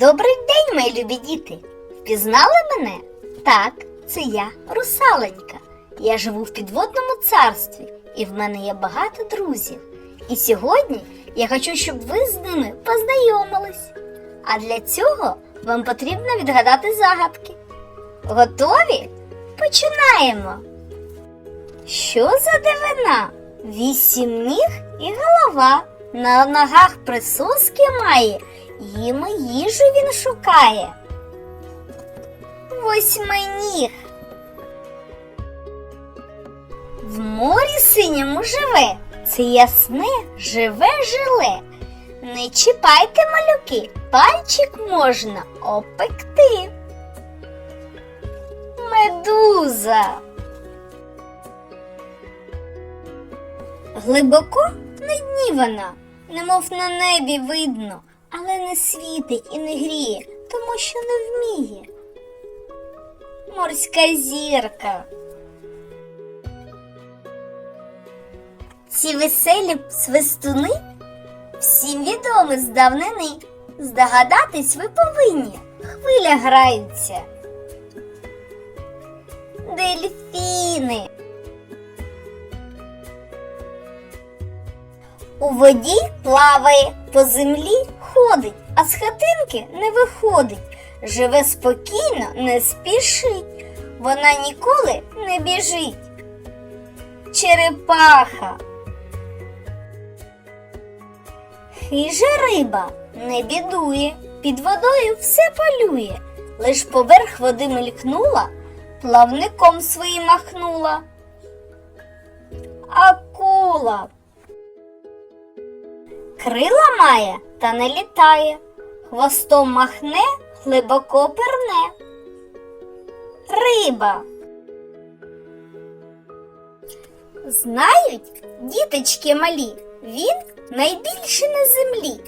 Добрий день, мої любі діти! Впізнали мене? Так, це я, русаленька. Я живу в підводному царстві, і в мене є багато друзів. І сьогодні я хочу, щоб ви з ними познайомились. А для цього вам потрібно відгадати загадки. Готові? Починаємо. Що за дивина? Вісім ніг і голова. На ногах присоски має, їм їжу він шукає. Восьминіг. В морі синьому живе, це ясне, живе жиле. Не чіпайте малюки, пальчик можна опекти. Медуза. Глибоко на дні вона, немов на небі видно, не світить і не гріє, тому що не вміє. Морська зірка. Ці веселі свистуни всім відомі з давнини. Здогадатись ви повинні, хвиля граються. Дельфіни. У воді плаває, по землі ходить, а з хатинки не виходить. Живе спокійно, не спішить, вона ніколи не біжить. Черепаха. Хижа риба не бідує, під водою все полює, лиш поверх води мелькнула, плавником своїм махнула. Акула. Крила має та не літає, хвостом махне, глибоко перне. Риба. Знають діточки малі, він найбільший на землі.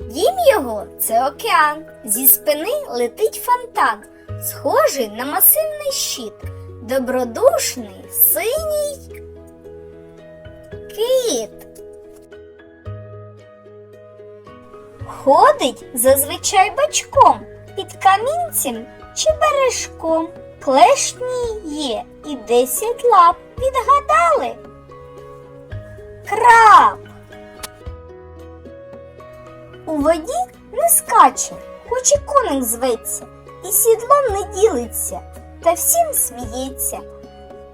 Дім його це океан, зі спини летить фонтан, схожий на масивний щит, добродушний, синій кит. Ходить зазвичай бачком, під камінцем чи бережком. Клешні є і десять лап. Відгадали? Краб. У воді не скаче, хоч і коник зветься, і сідлом не ділиться, та всім сміється.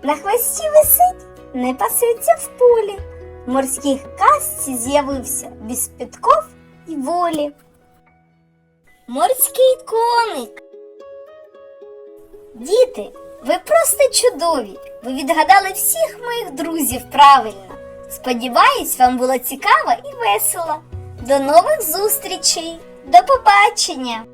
На хвості висить, не пасеться в полі. В морських казці з'явився без підков і волі. Морський коник. Діти, ви просто чудові. Ви відгадали всіх моїх друзів правильно. Сподіваюсь, вам було цікаво і весело. До нових зустрічей. До побачення!